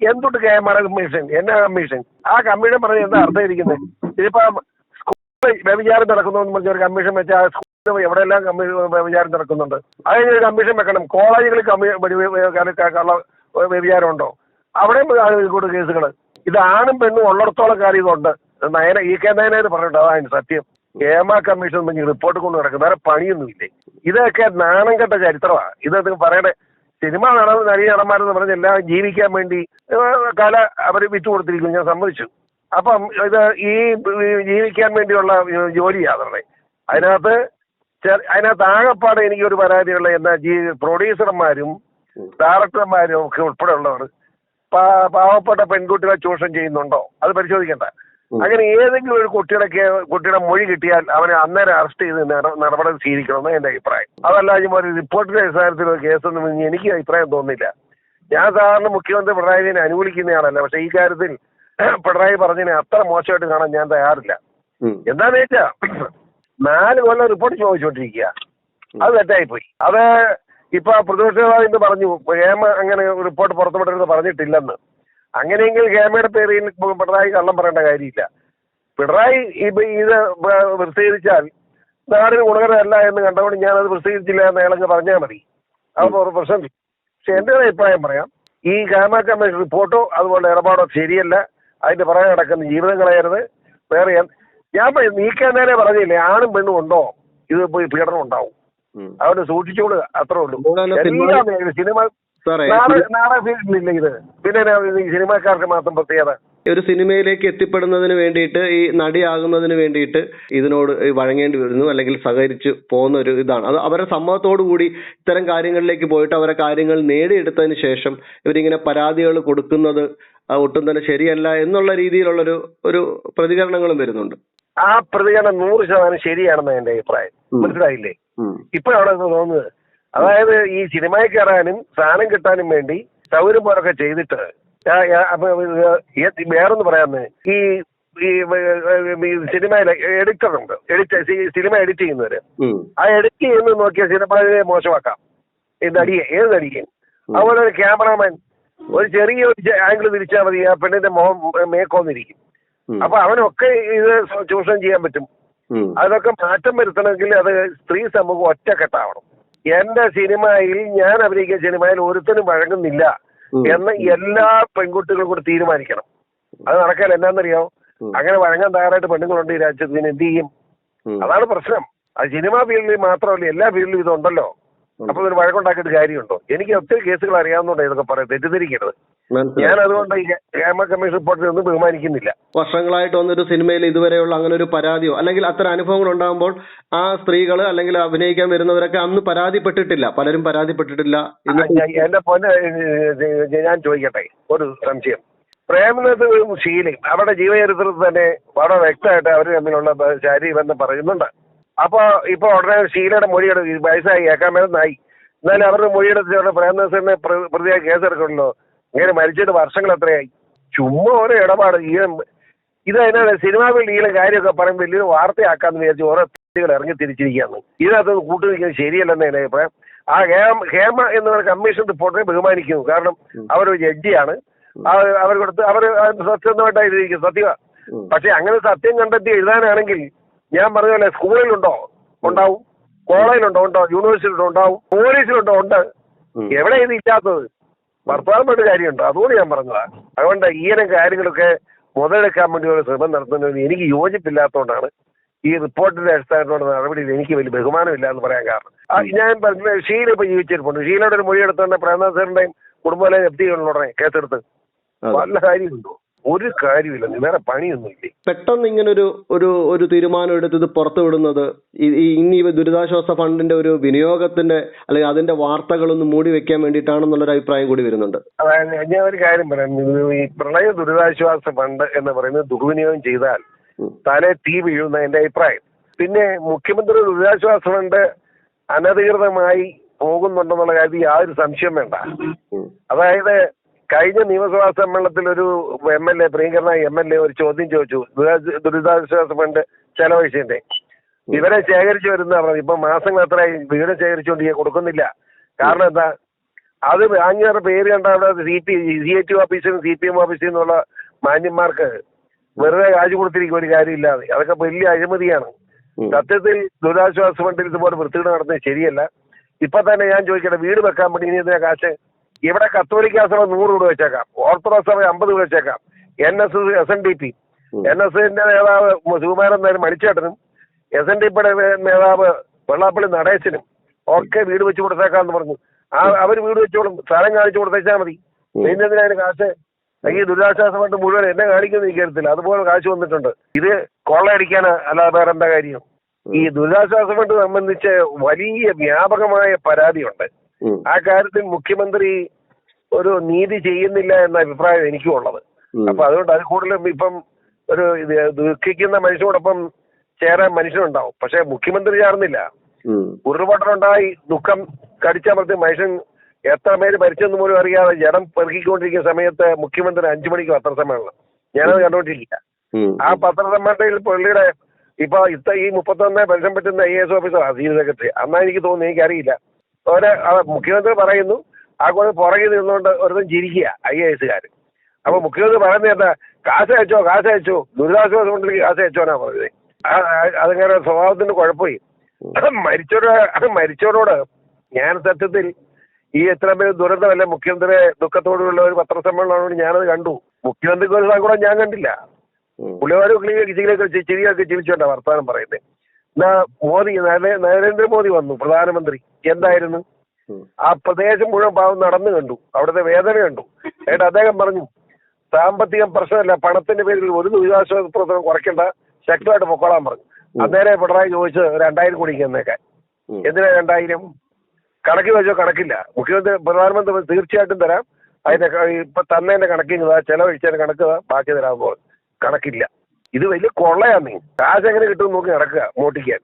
എന്തുട്ട് K M R commission എന്നാ commission ആ commission പറഞ്ഞ എന്താ അർത്ഥം ഇരിക്കുന്നത് ഇതിപ്പോ സ്കൂളിൽ വ്യഭിചാരം നടക്കുന്നു പറഞ്ഞ ഒരു കമ്മീഷൻ വെച്ചാൽ സ്കൂളിൽ എവിടെയെല്ലാം കമ്മീഷൻ വ്യഭിചാരം നടക്കുന്നുണ്ട്? അതിന് ഒരു കമ്മീഷൻ വെക്കണം. കോളേജുകളിൽ കള്ള വ്യഭിചാരം ഉണ്ടോ? അവിടെയും കൂടെ കേസുകൾ ഇത് പെണ്ണും ഉള്ളിടത്തോളം കാര്യം ഇതുണ്ട്. നയന ഈ കെ നയന പറഞ്ഞിട്ട് അതാണ് സത്യം. കേമ കമ്മീഷൻ റിപ്പോർട്ട് കൊണ്ട് നടക്കും. വേറെ പണിയൊന്നുമില്ലേ? ഇതൊക്കെ നാണം കെട്ട ചരിത്രമാണ് ഇത് പറയണേ സിനിമ നടൻ നടി നടന്മാരെന്ന് പറഞ്ഞ് എല്ലാം ജീവിക്കാൻ വേണ്ടി കല അവർ വിറ്റ് കൊടുത്തിരിക്കുന്നു ഞാൻ സമ്മതിച്ചു. അപ്പം ഇത് ഈ ജീവിക്കാൻ വേണ്ടിയുള്ള ജോലിയാണ് അവരുടെ. അതിനകത്ത് അതിനകത്ത് ആകെപ്പാടെ എനിക്കൊരു പരാതിയുള്ള എന്താ ജീ പ്രൊഡ്യൂസർമാരും ഡയറക്ടർമാരും ഒക്കെ ഉൾപ്പെടെയുള്ളവർ പാവപ്പെട്ട പെൺകുട്ടികളെ ചൂഷണം ചെയ്യുന്നുണ്ടോ? അത് പരിശോധിക്കണ്ട. അങ്ങനെ ഏതെങ്കിലും ഒരു കുട്ടിയുടെ കുട്ടിയുടെ മൊഴി കിട്ടിയാൽ അവനെ അന്നേരം അറസ്റ്റ് ചെയ്ത് നട- നടപടി സ്വീകരിക്കണമെന്ന് എന്റെ അഭിപ്രായം. അതല്ല ഇനി ഒരു റിപ്പോർട്ടിന്റെ അടിസ്ഥാനത്തിൽ ഒരു കേസൊന്നും എനിക്ക് അഭിപ്രായം തോന്നുന്നില്ല. ഞാൻ സാധാരണ മുഖ്യമന്ത്രി പിണറായി വിജയനെ അനുകൂലിക്കുന്നയാളല്ല. പക്ഷെ ഈ കാര്യത്തിൽ പിണറായി പറഞ്ഞതിനെ അത്ര മോശമായിട്ട് കാണാൻ ഞാൻ തയ്യാറില്ല. എന്താന്ന് വെച്ചാ നാല് കൊല്ലം റിപ്പോർട്ട് ചോദിച്ചുകൊണ്ടിരിക്കുക അത് തെറ്റായി പോയി അത് ഇപ്പൊ പ്രതിപക്ഷ നേതാവ് ഇന്ന് പറഞ്ഞു ഏമ അങ്ങനെ റിപ്പോർട്ട് പുറത്തുവിടരുത് പറഞ്ഞിട്ടില്ലെന്ന്. അങ്ങനെയെങ്കിൽ ഹേമയുടെ പേരിൽ പിണറായി കള്ളം പറയേണ്ട കാര്യമില്ല. പിണറായി ഇപ്പൊ ഇത് പ്രസിദ്ധീകരിച്ചാൽ നാടിന് ഗുണകരമല്ല എന്ന് കണ്ടതുകൊണ്ട് അത് പ്രസിദ്ധീകരിച്ചില്ല എന്ന് അയാളങ്ങ് പറഞ്ഞാൽ മതി. അത് ഒരു പ്രശ്നമില്ല പക്ഷെ എന്റെ ഒരു അഭിപ്രായം പറയാം. ഈ ഹേമ കമ്മീഷൻ റിപ്പോർട്ടോ അതുപോലെ ഇടപാടോ ശരിയല്ല. അതിന്റെ പുറകെ നടക്കുന്ന ജീവിതം കളയരുത്. വേറെ ഞാൻ നീക്കാൻ നേരെ പറഞ്ഞില്ലേ ആണും പെണ്ണും ഉണ്ടോ? ഇത് പോയി പീഡനം ഉണ്ടാവും. അതുകൊണ്ട് സൂക്ഷിച്ചോളൂ അത്രേ ഉള്ളൂ. സിനിമ- ഫീൽഡിലില്ല ഇത് പിന്നെ സിനിമാക്കാർക്ക് മാത്രം പ്രത്യേകത. ഒരു സിനിമയിലേക്ക് എത്തിപ്പെടുന്നതിന് വേണ്ടിയിട്ട് ഈ നടിയാകുന്നതിന് വേണ്ടിയിട്ട് ഇതിനോട് വഴങ്ങേണ്ടി വരുന്നു അല്ലെങ്കിൽ സഹകരിച്ച് പോകുന്ന ഒരു ഇതാണ്. അത് അവരുടെ സമ്മതത്തോടു കൂടി ഇത്തരം കാര്യങ്ങളിലേക്ക് പോയിട്ട് അവരെ കാര്യങ്ങൾ നേടിയെടുത്തതിന് ശേഷം ഇവരിങ്ങനെ പരാതികൾ കൊടുക്കുന്നത് ഒട്ടും തന്നെ ശരിയല്ല എന്നുള്ള രീതിയിലുള്ളൊരു ഒരു പ്രതികരണങ്ങളും വരുന്നുണ്ട്. ആ പ്രതികരണം നൂറ് ശതമാനം ശരിയാണെന്ന് എന്റെ അഭിപ്രായം. മനസ്സിലായില്ലേ. ഇപ്പോഴാണ് തോന്നുന്നത്. അതായത് ഈ സിനിമയിൽ കയറാനും സാധനം കിട്ടാനും വേണ്ടി സൗകര്യം പോലൊക്കെ ചെയ്തിട്ട് വേറൊന്ന് പറയാന്ന് ഈ ഈ സിനിമയിലെ എഡിറ്റർ ഉണ്ട് എഡിറ്റ് സിനിമ എഡിറ്റ് ചെയ്യുന്നവര്. ആ എഡിറ്റ് ചെയ്യുന്ന നോക്കിയാൽ സിനിമയെ മോശമാക്കാം. ഈ നടിയെ ഏത് നടിയെ അതുപോലെ ഒരു ക്യാമറാമാൻ. ഒരു ചെറിയ ഒരു ആംഗിൾ തിരിച്ചാൽ മതി ആ പെണ്ണിന്റെ മുഖം മേക്കോന്നിരിക്കും. അപ്പൊ അവനൊക്കെ ഇത് ചൂഷണം ചെയ്യാൻ പറ്റും. അതൊക്കെ മാറ്റം വരുത്തണമെങ്കിൽ അത് സ്ത്രീ സമൂഹം ഒറ്റക്കെട്ടാവണം. എന്റെ സിനിമയിൽ ഞാൻ അഭിനയിക്കുന്ന സിനിമയിൽ ഒരുത്തനും വഴങ്ങുന്നില്ല. എന്ന് എല്ലാ പെൺകുട്ടികളും കൂടി തീരുമാനിക്കണം. അത് നടക്കാൻ എന്നാന്നറിയോ അങ്ങനെ വഴങ്ങാൻ തയ്യാറായിട്ട് പെണ്ണുങ്ങളുണ്ട് ഈ രാജ്യത്ത്. പിന്നെ എന്ത് ചെയ്യും? അതാണ് പ്രശ്നം. ആ സിനിമാ ഫീൽഡിൽ മാത്രമല്ല എല്ലാ ഫീൽഡിലും ഇതുണ്ടല്ലോ. അപ്പൊ ഒരു വഴക്കുണ്ടാക്കിയിട്ട് കാര്യമുണ്ടോ? എനിക്ക് ഒത്തിരി കേസുകൾ അറിയാവുന്നതുകൊണ്ടാണ് ഇതൊക്കെ പറയാം തെറ്റിദ്ധരിക്കരുത്. ഞാൻ അതുകൊണ്ട് കമ്മീഷൻ റിപ്പോർട്ടിൽ ഒന്നും ബഹുമാനിക്കുന്നില്ല. വർഷങ്ങളായിട്ട് വന്നൊരു സിനിമയിൽ ഇതുവരെയുള്ള അങ്ങനെ ഒരു പരാതിയോ അല്ലെങ്കിൽ അത്തരം അനുഭവങ്ങൾ ഉണ്ടാകുമ്പോൾ ആ സ്ത്രീകൾ അല്ലെങ്കിൽ അഭിനയിക്കാൻ വരുന്നവരൊക്കെ അന്ന് പരാതിപ്പെട്ടിട്ടില്ല. പലരും പരാതിപ്പെട്ടിട്ടില്ല എന്റെ പൊന്നെ ഞാൻ ചോദിക്കട്ടെ ഒരു സംശയം. പ്രേമനത്ത് ശീലയും അവരുടെ ജീവചരിത്രത്തിൽ തന്നെ വളരെ വ്യക്തമായിട്ട് അവർ തമ്മിലുള്ള ശാരീരിക ബന്ധം പറയുന്നുണ്ട്. അപ്പൊ ഇപ്പൊ ഉടനെ ഷീലയുടെ മൊഴിയുടെ വയസ്സായി ഏക്കാമേന്നായി എന്നാലും അവരുടെ മൊഴിയെടുത്ത് പ്രേമനസിനെ പ്രതിയായി കേസെടുക്കണല്ലോ. ഇങ്ങനെ മരിച്ചിട്ട് വർഷങ്ങൾ എത്രയായി? ചുമ്മാ ഓരോ ഇടപാട് ഈ ഇത് അതിനാണ് സിനിമാ ഫീൽഡിലെ കാര്യമൊക്കെ പറയുമ്പോൾ വലിയൊരു വാർത്തയാക്കാന്ന് വിചാരിച്ച് ഓരോ വ്യക്തികൾ ഇറങ്ങി തിരിച്ചിരിക്കുകയാണ്. ഇതിനകത്ത് കൂട്ടുനിൽക്കുന്നത് ശരിയല്ലെന്ന് എന്റെ അഭിപ്രായം ആ ഹേമ ഹേമ എന്ന് പറയുന്ന കമ്മീഷൻ റിപ്പോർട്ടിനെ ബഹുമാനിക്കുന്നു. കാരണം അവരൊരു ജഡ്ജിയാണ്. അവർ കൊടുത്ത് അവർ സത്യസന്ധമായിട്ടായിരിക്കും എഴുതിയിരിക്കും സത്യമാ. പക്ഷെ അങ്ങനെ സത്യം കണ്ടെത്തി എഴുതാനാണെങ്കിൽ ഞാൻ പറഞ്ഞ പോലെ സ്കൂളിലുണ്ടോ? ഉണ്ടാവും. കോളേജിലുണ്ടോ? ഉണ്ടോ? യൂണിവേഴ്സിറ്റിയിലുണ്ടോ? ഉണ്ടാവും. പോലീസിലുണ്ടോ ഉണ്ട് എവിടെ ഇത് ഇല്ലാത്തത്? വർത്തമാനമായിട്ട് കാര്യമുണ്ട്. അതുകൊണ്ട് ഞാൻ പറഞ്ഞതാ. അതുകൊണ്ട് ഇങ്ങനെ കാര്യങ്ങളൊക്കെ മുതലെടുക്കാൻ വേണ്ടി ഒരു ശ്രമം നടത്തുന്നതിന് എനിക്ക് യോജിപ്പില്ലാത്തതുകൊണ്ടാണ് ഈ റിപ്പോർട്ടിന്റെ അടിസ്ഥാനത്തോടെ നടപടിയിൽ എനിക്ക് വലിയ ബഹുമാനമില്ല എന്ന് പറയാൻ കാരണം. ഞാൻ പറഞ്ഞ ഷീല ഇപ്പൊ ജീവിച്ചിരിപ്പുണ്ട്. ഷീലയുടെ ഒരു മൊഴി എടുത്തുകൊണ്ട് പ്രേമനാഥ് സാറിന്റെയും കുടുംബത്തിലെ ജപ്തി ഉടനെ കേസെടുത്ത് നല്ല കാര്യമുണ്ടോ? ഒരു കാര്യമില്ല വേറെ പണിയൊന്നുമില്ലേ പെട്ടെന്ന് ഇങ്ങനെ ഒരു ഒരു ഒരു തീരുമാനം എടുത്ത് ഇത് പുറത്തു വിടുന്നത് ഇനി ദുരിതാശ്വാസ ഫണ്ടിന്റെ ഒരു വിനിയോഗത്തിന്റെ അല്ലെങ്കിൽ അതിന്റെ വാർത്തകളൊന്നും മൂടി വെക്കാൻ വേണ്ടിയിട്ടാണെന്നുള്ളൊരു അഭിപ്രായം കൂടി വരുന്നുണ്ട്. അതായത് ഞാൻ ഒരു കാര്യം പറയാം. ഈ പ്രളയ ദുരിതാശ്വാസ ഫണ്ട് എന്ന് പറയുന്നത് ദുർവിനിയോഗം ചെയ്താൽ. തലേ തീ വീഴുന്ന എന്റെ അഭിപ്രായം. പിന്നെ മുഖ്യമന്ത്രി ദുരിതാശ്വാസ ഫണ്ട് അനധികൃതമായി പോകുന്നുണ്ടെന്നുള്ള കാര്യത്തിൽ യാതൊരു സംശയം വേണ്ട. അതായത് കഴിഞ്ഞ നിയമസഭാ സമ്മേളനത്തിൽ ഒരു എം എൽ എ പ്രിയങ്കരന എം എൽ എ ഒരു ചോദ്യം ചോദിച്ചു. ദുരിതാ- ദുരിതാശ്വാസ ഫണ്ട് ചെലവഴിച്ചതിന്റെ. ഇവരെ ശേഖരിച്ചു വരുന്ന പറഞ്ഞു ഇപ്പൊ മാസങ്ങൾ എത്രയായി വീട് ശേഖരിച്ചുകൊണ്ട് കൊടുക്കുന്നില്ല. കാരണം എന്താ? അത് വാങ്ങിയവരുടെ പേര് കണ്ട അവിടെ C P C A T ഓഫീസിൽ സി പി എം ഓഫീസിൽ നിന്നുള്ള മാന്യന്മാർക്ക് വെറുതെ കാശ് കൊടുത്തിരിക്കും ഒരു കാര്യമില്ലാതെ. അതൊക്കെ വലിയ അഴിമതിയാണ്. സത്യത്തിൽ ദുരിതാശ്വാസ ഫണ്ടിൽ ഇതുപോലെ വൃത്തികേട് നടത്തുന്നത് ശരിയല്ല. ഇപ്പൊ തന്നെ ഞാൻ ചോദിക്കട്ടെ വീട് വെക്കാൻ വേണ്ടി ഇനി ഇതിനെ കാശ് ഇവിടെ കത്തോലിക്ക സഭ നൂറ് രൂപ വെച്ചേക്കാം. ഓർത്തഡോക്സ് സഭ അമ്പത് രൂപ വെച്ചേക്കാം. N S S S N D P. N S എന്റെ നേതാവ് സുകുമാരൻ നായർ മണിച്ചേട്ടനും എസ് എൻ ഡി പിയുടെ നേതാവ് വെള്ളാപ്പള്ളി നടേശനും ഒക്കെ വീട് വെച്ച് കൊടുത്തേക്കാന്ന് പറഞ്ഞു. ആ അവർ വീട് വെച്ചോളും. സ്ഥലം കാണിച്ചു കൊടുത്തേച്ചാൽ മതി. പിന്നെ കാശ്? ഈ ദുരിതാശ്വാസ ഫണ്ട് മുഴുവൻ എന്നെ കാണിക്കുന്ന എനിക്കറിയത്തില്ല അതുപോലെ കാശ് വന്നിട്ടുണ്ട്. ഇത് കൊള്ളയടിക്കാൻ അല്ലാതെ വേറെ എന്താ കാര്യം ഈ ദുരിതാശ്വാസ ഫണ്ട് സംബന്ധിച്ച് വലിയ വ്യാപകമായ പരാതിയുണ്ട്. ആ കാര്യത്തിൽ മുഖ്യമന്ത്രി ഒരു നീതി ചെയ്യുന്നില്ല എന്ന അഭിപ്രായം എനിക്കും ഉള്ളത്. അപ്പൊ അതുകൊണ്ട് അത് കൂടുതലും ഇപ്പം ഒരു ദുഃഖിക്കുന്ന മനുഷ്യനോടൊപ്പം ചേരാൻ മനുഷ്യനുണ്ടാവും. പക്ഷെ മുഖ്യമന്ത്രി ചേർന്നില്ല. ഉരുൾപൊട്ടലുണ്ടായി ദുഃഖം കടിച്ചമർത്തി മനുഷ്യൻ എത്ര പേര് മരിച്ചെന്ന് പോലും അറിയാതെ ജനം പെറുക്കിക്കൊണ്ടിരിക്കുന്ന സമയത്ത് മുഖ്യമന്ത്രി അഞ്ചു മണിക്ക് പത്രസമ്മേളനം. ഞാനത് കണ്ടോണ്ടിരിക്കുക. ആ പത്രസമ്മേളനത്തിൽ പുള്ളിയുടെ ഇപ്പൊ ഇത്ത ഈ മുപ്പത്തൊന്ന് പെൻഷൻ പറ്റുന്ന I S officer senior secretary. അന്നാ എനിക്ക് തോന്നുന്നു എനിക്കറിയില്ല. ഒരു മുഖ്യമന്ത്രി പറയുന്നു ആ കൂടെ പുറകിൽ നിന്നുകൊണ്ട് ഒരുത്തൻ ചിരിക്കുക ഐ എ എസുകാർ അപ്പൊ മുഖ്യമന്ത്രി പറയുന്നത് എന്താ? കാശ് അയച്ചോ കാശ് അയച്ചോ. ദുരിതാശ്വാസ ഫണ്ടിലേക്ക് കാശ് അയച്ചോനാ പറഞ്ഞത്. അതങ്ങനെ സ്വഭാവത്തിന്റെ കുഴപ്പമായി മരിച്ചവരോട് മരിച്ചവരോട് ഞാൻ സത്യത്തിൽ ഈ എത്ര പേര് ദുരന്തമല്ല? മുഖ്യമന്ത്രി ദുഃഖത്തോടുള്ള ഒരു പത്രസമ്മേളനമാണ് ഞാനത് കണ്ടു. മുഖ്യമന്ത്രിക്ക് ഒരു കൂടെ ഞാൻ കണ്ടില്ല. പുള്ളിമാരും ചിരിയൊക്കെ ചിരിയൊക്കെ ചിരിച്ചോണ്ട വർത്തമാനം പറയുന്നത്. എന്നാ മോദി നരേ- നരേന്ദ്രമോദി വന്നു പ്രധാനമന്ത്രി. എന്തായിരുന്നു? ആ പ്രദേശം മുഴുവൻ പാവം നടന്നു കണ്ടു. അവിടുത്തെ വേദന കണ്ടു. എന്നിട്ട് അദ്ദേഹം പറഞ്ഞു സാമ്പത്തികം പ്രശ്നമല്ല പണത്തിന്റെ പേരിൽ ഒരു ദുരിതാശ്വാസ പ്രവർത്തനം കുറയ്ക്കേണ്ട ശക്തമായിട്ട് പൊക്കോളാൻ പറഞ്ഞു. അന്നേരം പിണറായി ചോദിച്ചത് രണ്ടായിരം കോടിക്ക് എന്നേക്കാൻ. എന്തിനാ രണ്ടായിരം? കണക്ക് വെച്ചോ കണക്കില്ല. മുഖ്യമന്ത്രി പ്രധാനമന്ത്രി തീർച്ചയായിട്ടും തരാം. അതിന്റെ ഇപ്പൊ തന്നതിന്റെ കണക്കിന് ചെലവഴിച്ചതിന്റെ കണക്ക് ബാക്കി തരാൻ പോകും കണക്കില്ല. ഇത് വലിയ കൊള്ളയാ നീ. കാശ് എങ്ങനെ കിട്ടും നോക്കി നടക്കുക മോട്ടിക്കാൻ